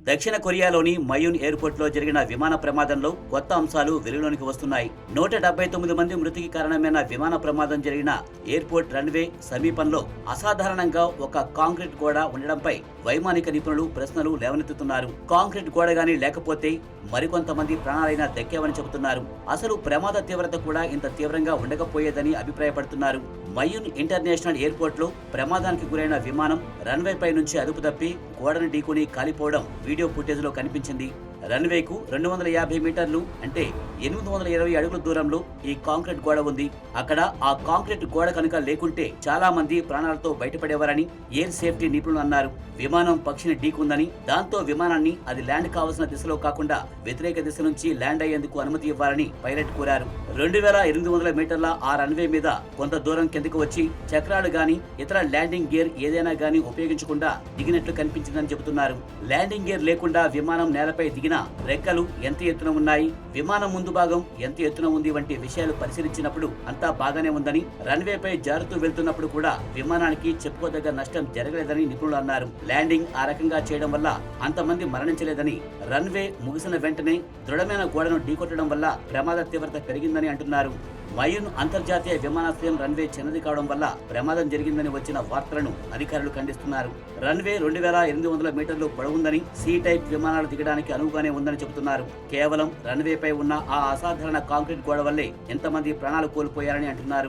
దక్షిణ కొరియాలోని మయూన్ ఎయిర్పోర్ట్లో జరిగిన విమాన ప్రమాదంలో కొత్త అంశాలు వెలుగులోనికి వస్తున్నాయి. నూట డెబ్బై తొమ్మిది మంది మృతికి కారణమైన విమాన ప్రమాదం జరిగిన ఎయిర్పోర్ట్ రన్వే సమీపంలో అసాధారణంగా ఒక కాంక్రీట్ గోడ ఉండడంపై వైమానిక నిపుణులు ప్రశ్నలు లేవనెత్తుతున్నారు. కాంక్రీట్ గోడ గాని లేకపోతే మరికొంతమంది ప్రాణాలైనా దక్కేవని చెబుతున్నారు. అసలు ప్రమాద తీవ్రత కూడా ఇంత తీవ్రంగా ఉండకపోయేదని అభిప్రాయపడుతున్నారు. మయూన్ ఇంటర్నేషనల్ ఎయిర్పోర్ట్లో ప్రమాదానికి గురైన విమానం రన్వే పై నుంచి అదుపు తప్పి గోడను ఢీకొని కాలిపోవడం వీడియో ఫుటేజ్లో కనిపించింది. రన్వేకు రెండు వందల యాభై మీటర్లు అంటే ఎనిమిది వందల ఇరవై అడుగుల దూరంలో ఈ కాంక్రీట్ గోడ ఉంది. అక్కడ ఆ కాంక్రీట్ గోడ కనుక లేకుంటే చాలా మంది ప్రాణాలతో బయటపడేవారని ఎయిర్ సేఫ్టీ నిపుణులు అన్నారు. విమానం పక్షిని ఢీకుందని దాంతో విమానాన్ని అది ల్యాండ్ కావాల్సిన దిశలో కాకుండా వ్యతిరేక దిశ నుంచి ల్యాండ్ అయ్యేందుకు అనుమతి ఇవ్వాలని పైలట్ కోరారు. రెండు వేల ఎనిమిది వందల మీటర్ల ఆ రన్వే మీద కొంత దూరం కిందకు వచ్చి చక్రాలు గాని ఇతర ల్యాండింగ్ గేర్ ఏదైనా గాని ఉపయోగించకుండా దిగినట్లు కనిపించిందని చెబుతున్నారు. ల్యాండింగ్ గేర్ లేకుండా విమానం నేలపై దిగిన రెక్కలు ఎంత ఎత్తున ఉన్నాయి? విమానం ముందు భాగం ఎంత ఎత్తున ఉంది? వంటి విషయాలు పరిశీలించినప్పుడు అంతా బాగానే ఉందని రన్వేపై జారుతూ వెళ్తున్నప్పుడు కూడా విమానానికి చెప్పుకోదగ్గ నష్టం జరగలేదని నిపుణులు అన్నారు. ల్యాండింగ్ ఆ రకంగా చేయడం వల్ల అంతమంది మరణించలేదని రన్వే ముగిసిన వెంటనే దృఢమైన గోడను ఢీకొట్టడం వల్ల ప్రమాద తీవ్రత పెరిగిందని అంటున్నారు. మయూన్ అంతర్జాతీయ విమానాశ్రయం రన్వే చిన్నది కావడం వల్ల ప్రమాదం జరిగిందని వచ్చిన వార్తలను అధికారులు ఖండిస్తున్నారు. రన్వే రెండు వేల ఎనిమిది వందల మీటర్లు పొడవుందని సి టైప్ విమానాలు దిగడానికి అనువుగానే ఉందని చెబుతున్నారు. కేవలం రన్వేపై ఉన్న ఆ అసాధారణ కాంక్రీట్ గోడ వల్లే ఎంతమంది ప్రాణాలు కోల్పోయారని అంటున్నారు.